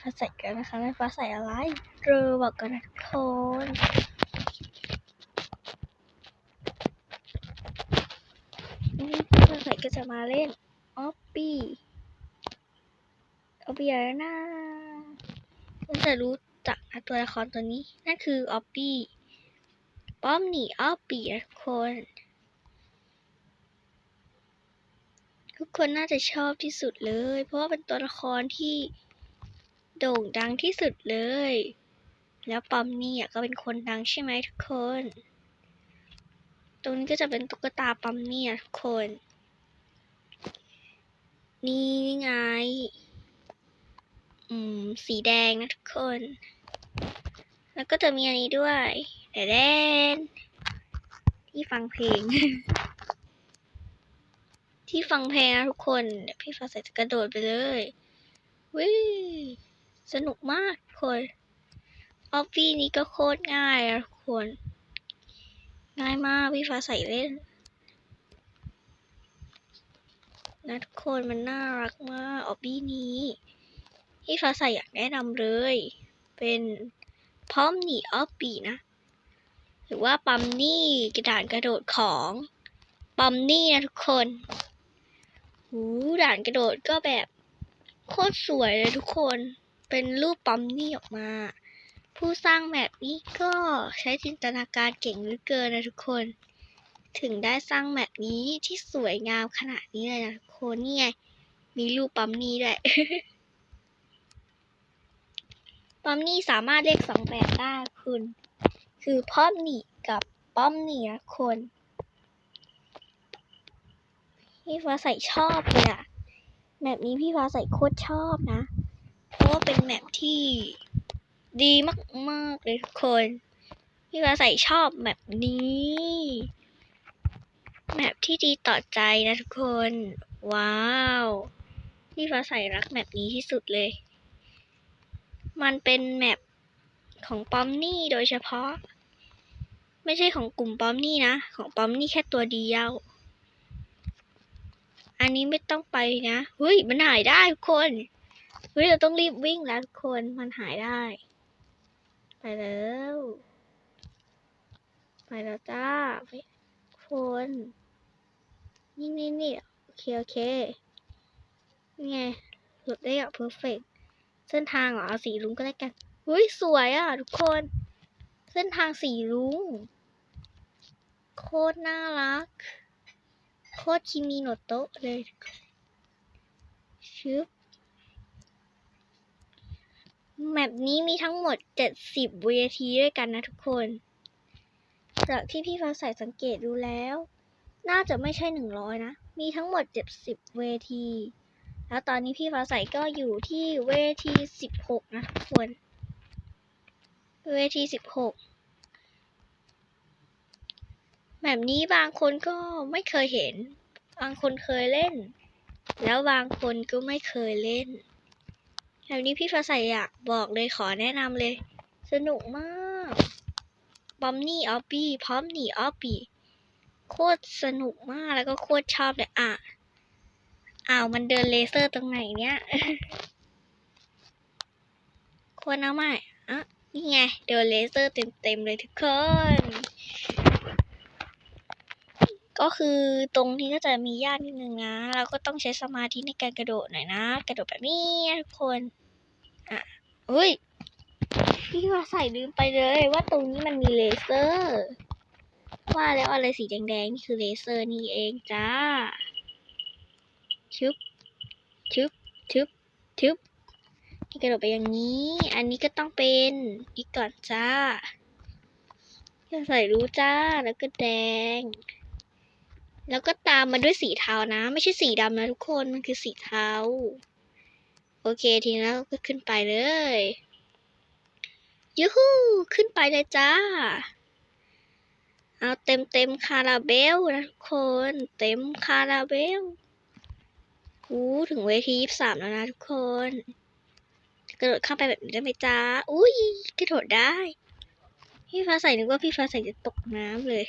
ฟ้าใสกันนะคะพี่ฟ้าใสอะไรเรอบอกกันนะทุกคนนี่ฟ้าใสก็จะมาเล่นออฟปี้ออฟปี้อะไรนะก็จะรู้จักตัวละครตัวนี้ นั่นคือออฟปี้ป้อมหนีออฟปี้ทุกคน ทุกคนน่าจะชอบที่สุดเลย เพราะว่าเป็นตัวละครที่ โด่งดังที่สุดเลย แล้วปอมนี่ก็เป็นคนดังใช่ไหมทุกคน ตรงนี้ก็จะเป็นตุ๊กตาปอมนี่ทุกคน นี่ไง อืม สีแดงนะทุกคน แล้วก็จะมีอันนี้ด้วยแต่แดนที่ฟังเพลง ที่ฟังเพลงนะทุกคน เดี๋ยวพี่ฟ้าใสจะกระโดดไปเลยวิ สนุกมากคนออฟฟี่นี้ก็โคตรง่ายนะทุกคนง่ายมากพี่ฟ้าใส่เล่นนะทุกคนมันน่ารักมากออฟฟี่นี้พี่ฟ้าใสอยากแนะนำเลย เป็นพร้อมหนีออฟฟี่นะ หรือว่าปัมนี่กระดานกระโดดของปัมนี่นะทุกคน หูด่านกระโดดก็แบบ โคตรสวยเลยทุกคน เป็นรูปปั๊มนี่ออกมา ผู้สร้างแบบนี้ก็ใช้จินตนาการเก่งเหลือเกินนะทุกคน ถึงได้สร้างแบบนี้ที่สวยงามขนาดนี้เลยนะทุกคนนี่ไงมีรูปปั๊มนี่ด้วยปั๊มนี่สามารถเรียกสองแบบได้คุณ คือพอมนีกับป้อมหนีนะคนพี่ฟ้าใส่ชอบเลยอะแมปนี้พี่ฟ้าใส่โคตรชอบนะ ว่าเป็นแมปที่ดีมาก ๆ เลยทุกคน พี่ฟ้าใสชอบแมปนี้ แมปที่ดีต่อใจนะทุกคน ว้าว พี่ฟ้าใสรักแมปนี้ที่สุดเลย มันเป็นแมปของปอมนี่โดยเฉพาะ ไม่ใช่ของกลุ่มปอมนี่นะ ของปอมนี่แค่ตัวเดียว อันนี้ไม่ต้องไปนะ เฮ้ย มันหายได้ทุกคน ฮ้ยเราต้องรีบวิ่งแล้วทุกคนมันหายได้ ไปแล้ว ไปแล้วจ้าทุกคนนี่นี่นี่โอเคโอเคนี่ไงหลุดได้อะเพอร์เฟกเส้นทางเหรอเอาสีรุ้งก็ได้กันเฮ้ยสวยอะทุกคน เส้นทางสีรุ้งโคตรน่ารัก โคตรคิมิโนโตะเลย ชึบ แมปนี้มีทั้งหมด 70เวทีด้วยกันนะทุกคนจากที่พี่ฟ้าใสสังเกตดูแล้ว น่าจะไม่ใช่ 100 นะ มีทั้งหมด 70 เวที แล้วตอนนี้พี่ฟ้าใสก็อยู่ที่เวที 16 นะทุกคน เวที 16 แบบนี้บางคนก็ไม่เคยเห็น บางคนเคยเล่น แล้วบางคนก็ไม่เคยเล่น แบบนี้พี่ฟ้าใสอยากบอกเลยขอแนะนำเลย สนุกมากบอมนี่ออฟบี้พร้อมหนีออฟบี้โคตรสนุกมากแล้วก็โคตรชอบเลยอะอ้าวมันเดินเลเซอร์ตรงไหนเนี่ยควรเอาใหม่อะนี่ไง เดินเลเซอร์เต็มๆเลยทุกคน ก็คือตรงนี้ก็จะมียากนิดนึงนะเราก็ต้องใช้สมาธิในการกระโดดหน่อยนะ กระโดดแบบนี้ทุกคนอะเฮ้ยพี่ว่าใส่ลืมไปเลยว่าตรงนี้มันมีเลเซอร์ ว่าแล้วอะไรสีแดงๆนี่คือเลเซอร์นี่เองจ้าชึบชึบชึบชึบนี่กระโดดไปอย่างนี้ อันนี้ก็ต้องเป็นอีกก่อนจ้าจะใส่รู้จ้าแล้วก็แดง แล้วก็ตามมาด้วยสีเทานะ ไม่ใช่สีดำนะทุกคน มันคือสีเทา โอเคทีนี้เราก็ขึ้นไปเลยยูฮูขึ้นไปเลยจ้า เอาเต็มเต็มคาราเบลนะทุกคน เต็มคาราเบลอู้ถึงเวทียี่สามแล้วนะทุกคน กระโดดข้ามไปแบบนี้ได้ไหมจ้า อุ้ยกระโดดได้ พี่ฟ้าใส่นึกว่าพี่ฟ้าใส่จะตกน้ำเลย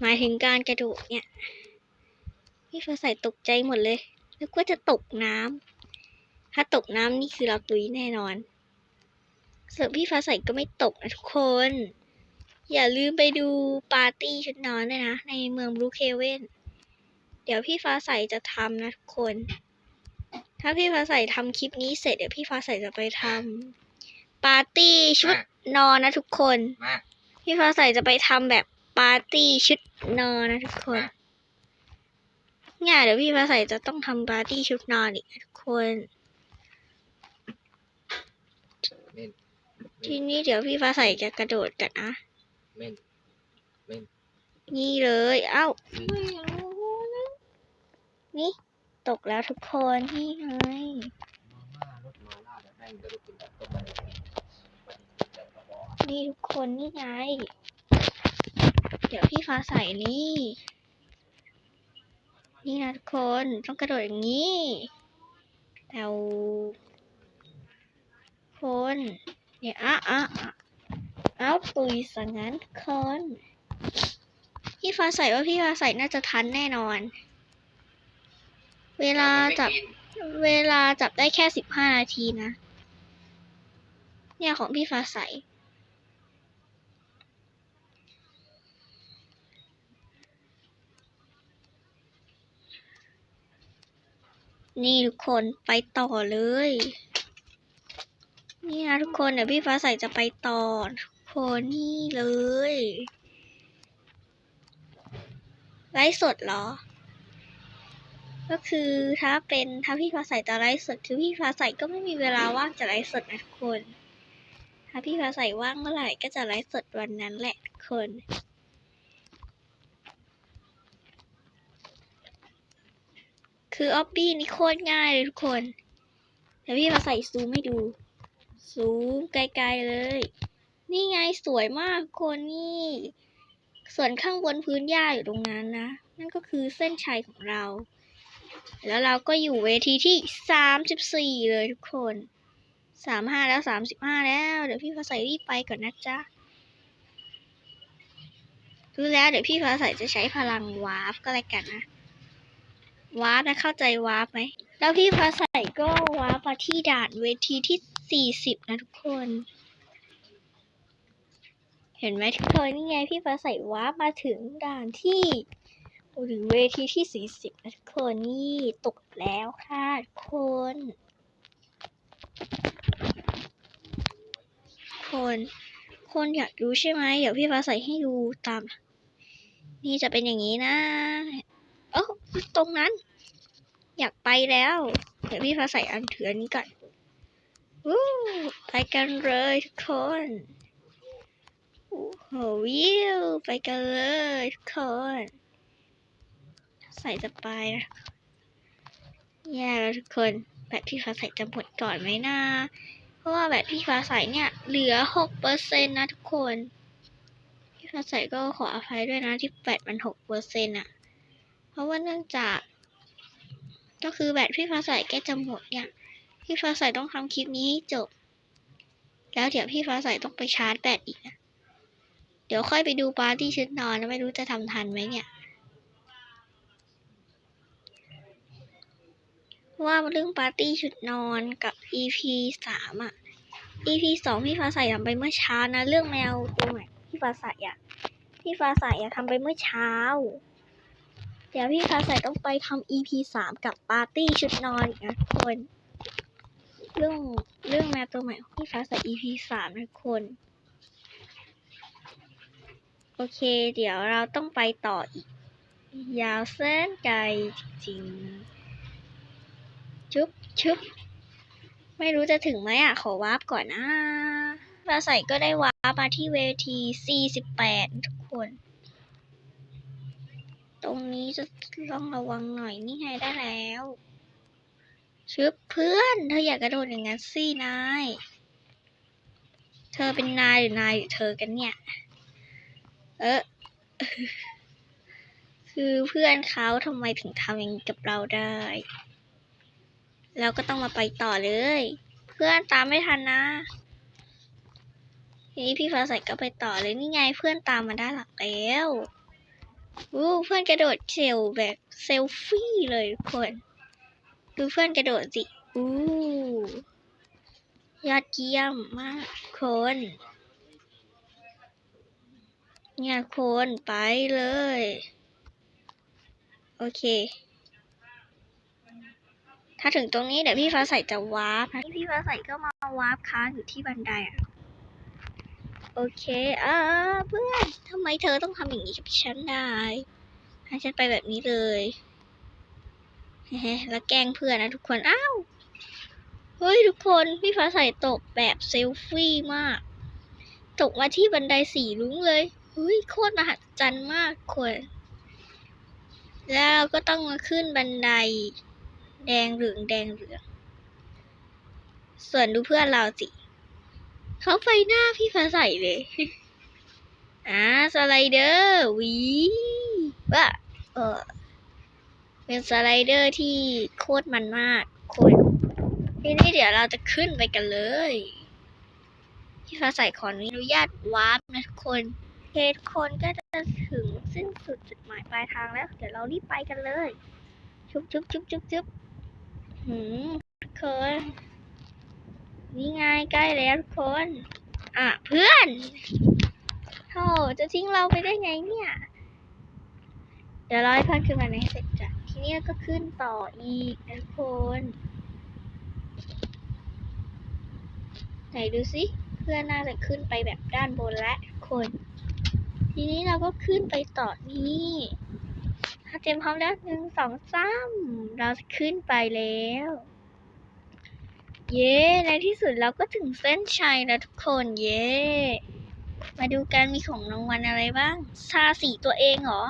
หมายถึงการกระโดดเนี่ย พี่ฟ้าใสตกใจหมดเลยนึกว่าจะตกน้ำ ถ้าตกน้ำนี่คือเราตุยแน่นอนส่วนพี่ฟ้าใสก็ไม่ตกนะทุกคน อย่าลืมไปดูปาร์ตี้ชุดนอนด้วยนะ ในเมืองบลูเคเวนเดี๋ยวพี่ฟ้าใสจะทำนะทุกคน ถ้าพี่ฟ้าใสทำคลิปนี้เสร็จเดี๋ยวพี่ฟ้าใสจะไปทำปาร์ตี้ชุดนอนนะทุกคนมาพี่ฟ้าใสจะไปทำแบบ ปาร์ตี้ชุดนอนนะทุกคนเนี่ยเดี๋ยวพี่ฟ้าใสจะต้องทำปาร์ตี้ชุดนอนอีกนะทุกคนเม่นทีนี้เดี๋ยวพี่ฟ้าใสจะกระโดดกันนะเม่นนี่เลย เอ้า นี่ ตกแล้วทุกคนนี่ไงมาม่ารถมาล่าแบบแม่งก็ได้กินแบบต้มมันแบบกระบอกนี่ทุกคนนี่ไง เดี๋ยวพี่ฟ้าใส่นี่ นี่นะทุกคนต้องกระโดดอย่างนี้แต่คนเนี่ยอะอะเอาตุยสังงั้นคนพี่ฟ้าใส่ว่าพี่ฟ้าใส่น่าจะทันแน่นอน เวลาจับเวลาจับได้แค่สิบห้านาทีนะ เนี่ยของพี่ฟ้าใส นี่ทุกคนไปต่อเลย นี่นะทุกคนเดี๋ยวพี่ฟ้าใสจะไปต่อทุกคนนี่เลยไลฟ์สดเหรอ ก็คือถ้าเป็นถ้าพี่ฟ้าใสจะไลฟ์สดคือพี่ฟ้าใสก็ไม่มีเวลาว่างจะไลฟ์สดนะทุกคน ถ้าพี่ฟ้าใสว่างเมื่อไหร่ก็จะไลฟ์สดวันนั้นแหละทุกคน คือออบบี้นี่โคตรง่ายเลยทุกคน เดี๋ยวพี่มาใส่ซูมให้ดู ซูมไกลๆเลย นี่ไงสวยมากคนนี่ ส่วนข้างบนพื้นหญ้าอยู่ตรงนั้นนะ นั่นก็คือเส้นชัยของเรา แล้วเราก็อยู่เวทีที่สามสิบสี่เลยทุกคนสามห้าแล้วสามสิบห้าแล้ว เดี๋ยวพี่ฟ้าใสรีบไปก่อนนะจ๊ะรู้แล้วเดี๋ยวพี่ฟ้าใสจะใช้พลังวาร์ปก็แล้วกันนะ วาร์ปนะเข้าใจวาร์ปไหม แล้วพี่ฟ้าใสก็วาร์ปมาที่ด่านเวทีที่สี่สิบนะทุกคน เห็นไหมทุกคนนี่ไงพี่ฟ้าใสวาร์ปมาถึงด่านที่หรือเวทีที่สี่สิบนะทุกคนนี่ตกแล้วค่ะทุกคนคนคนอยากดูใช่ไหม เดี๋ยวพี่ฟ้าใส่ให้ดูตาม นี่จะเป็นอย่างนี้นะ เอ้าตรงนั้น อยากไปแล้ว เดี๋ยวพี่ฟาใสอันถืออันนี้ก่อนวู้ไปกันเลยทุกคนโอ้โหวิวไปกันเลยทุกคน ใส่จะไปนะแย่แล้วทุกคนแบตพี่ฟ้าใสจะหมดก่อนไหมนะ เพราะว่าแบตพี่ฟ้าใสเนี่ย เหลือหกเปอร์เซ็นต์นะทุกคน พี่ฟ้าใสก็ขออภัยด้วยนะที่แบตมันหกเปอร์เซ็นต์อะ เพราะว่าเนื่องจาก ก็คือแบตพี่ฟ้าใสแกจะหมดเนี่ย พี่ฟ้าใสต้องทำคลิปนี้ให้จบ แล้วเดี๋ยวพี่ฟ้าใสต้องไปชาร์จแบตอีกนะเดี๋ยวค่อยไปดูปาร์ตี้ชุดนอนนะไม่รู้จะทำทันไหมเนี่ยว่าเรื่องปาร์ตี้ชุดนอนกับ EP สามอะ EP สองพี่ฟ้าใสทำไปเมื่อเช้านะ เรื่องแมวตัวใหม่พี่ฟ้าใสอะพี่ฟ้าใสอะทำไปเมื่อเช้า ดี๋ยวพี่ฟ้าใสต้องไปทำ EP สามกับปาร์ตี้ชุดนอนอีกนะทุกคน เรื่องเรื่องแมวตัวใหม่ของพี่ฟ้าใส EP สามนะทุกคน โอเค เดี๋ยวเราต้องไปต่ออีก ยาวแสนไกลจริงๆชุบชุบไม่รู้จะถึงไหมอะ ขอวาร์ปก่อนนะฟ้าใสก็ได้วาร์ปมาที่เวที 48 ทุกคน ตรงนี้จะต้องระวังหน่อยนี่ไงได้แล้วชึบเพื่อนเธออยากกระโดดอย่างนั้นสินาย เธอเป็นนายหรือนายหรือเธอกันเนี่ย เออคือเพื่อนเขาทำไมถึงทำอย่างนี้กับเราได้เราก็ต้องมาไปต่อเลย เพื่อนตามไม่ทันนะทีนี้พี่ฟ้าใสก็ไปต่อเลยนี่ไงเพื่อนตามมาได้หลักแล้ว อู้เพื่อนกระโดดเซลแบบเซลฟี่เลยทุกคน ดูเพื่อนกระโดดสิอู้ยอดเยี่ยมมากคน เนี่ยคนไปเลย โอเค ถ้าถึงตรงนี้เดี๋ยวพี่ฟ้าใสจะวาร์ปพี่ฟ้าใสก็มาวาร์ปค้างอยู่ที่บันไดอะ โอเคอ่าเพื่อนทำไมเธอต้องทำอย่างนี้กับฉันได้ให้ฉันไปแบบนี้เลยเฮ้แล้วแกล้งเพื่อนนะทุกคน อ้าว เฮ้ยทุกคนพี่ฟ้าใส่ตกแบบเซลฟี่มาก ตกมาที่บันไดสีลุ้งเลย เฮ้ยโคตรมหัศจรรย์มากคนแล้วก็ต้องมาขึ้นบันได แดงเหลืองแดงเหลือง ส่วนดูเพื่อนเราสิ เขาไฟหน้าพี่ฟ้าใสเลย อ่าสไลเดอร์วีว่า เออเป็นสไลเดอร์ที่โคตรมันมากคนทีนี้เดี๋ยวเราจะขึ้นไปกันเลย พี่ฟ้าใสขออนุญาตวาร์ปนะทุกคนเคทุคนก็จะถึงสิ้นสุดจุดหมายปลายทางแล้ว เดี๋ยวเรารีบไปกันเลย ชุบชุบชุบชุบชุบหืมทุกคน นี่ไงใกล้แล้วทุกคน อะเพื่อนโธ่จะทิ้งเราไปได้ไงเนี่ย เดี๋ยวเราให้เพื่อนขึ้นมาในเสร็จจ้ะทีนี้ก็ขึ้นต่ออีกนะทุกคนไหนดูสิเพื่อนน่าจะขึ้นไปแบบด้านบนและทุกคน ทีนี้เราก็ขึ้นไปต่อนี่ถ้าเตรียมพร้อมแล้วหนึ่งสองสามเราจะขึ้นไปแล้ว เย้ ในที่สุดเราก็ถึงเส้นชัยแล้วทุกคนเย้ มาดูกันมีของรางวัลอะไรบ้างชาสีตัวเองเหรอ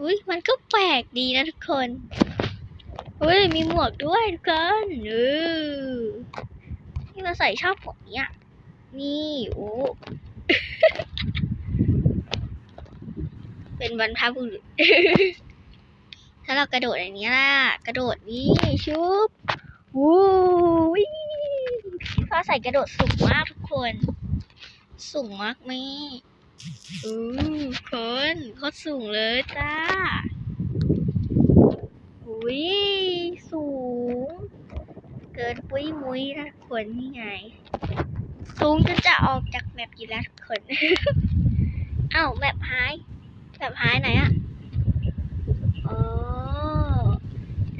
อุ้ยมันก็แปลกดีนะทุกคน อุ้ยมีหมวกด้วยทุกคนเออที่มาใส่ชอบผมเนี่ยนี่โอ้เป็นบรรพบุรุษถ้าเรากระโดดอย่างนี้ล่ะ กระโดดนี่ชุบ วู้วิพี่ฟ้าใส่กระโดดสูงมากทุกคน สูงมากไหมอู้คนโคตรสูงเลยจ้าอุ้ยสูง เกินปุ้ยมุ้ยนะทุกคนนี่ไง สูงจนจะออกจากแมปอยู่แล้วทุกคน เอ้าแมปหายแมปหายไหนอะอ๋อ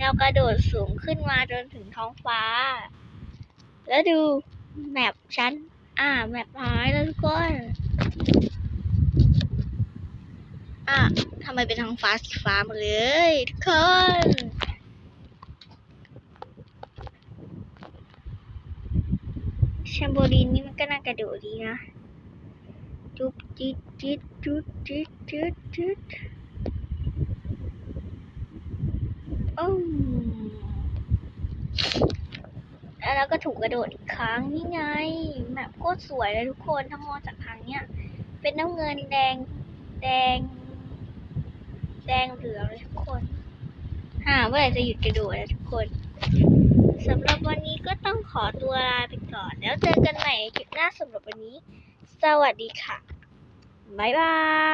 เรากระโดดสูงขึ้นมาจนถึงท้องฟ้า แล้วดูแมปฉันอ่า แมปหายแล้วทุกคน อะทำไมเป็นท้องฟ้าสีฟ้าหมดเลยทุกคนแชมโบลีนนี่มันก็น่ากระโดดดีนะ จุ๊บจิ๊ดจิ๊ดจุ๊ดจิ๊ดจิ๊ดจิ๊ดอืมแล้วเรา ก็ถูกกระโดดอีกครั้งนี่ไงแบบโคตรสวยเลยทุกคนถ้ามองจากทางเนี้ย เป็นน้ำเงินแดง แดง แดงเหลืองเลยทุกคนหาเมื่อไหร่จะหยุดกระโดดนะทุกคนสำหรับวันนี้ก็ต้องขอตัวลาไปก่อน แล้วเจอกันใหม่คลิปหน้าสำหรับวันนี้ สวัสดีค่ะ บ๊ายบาย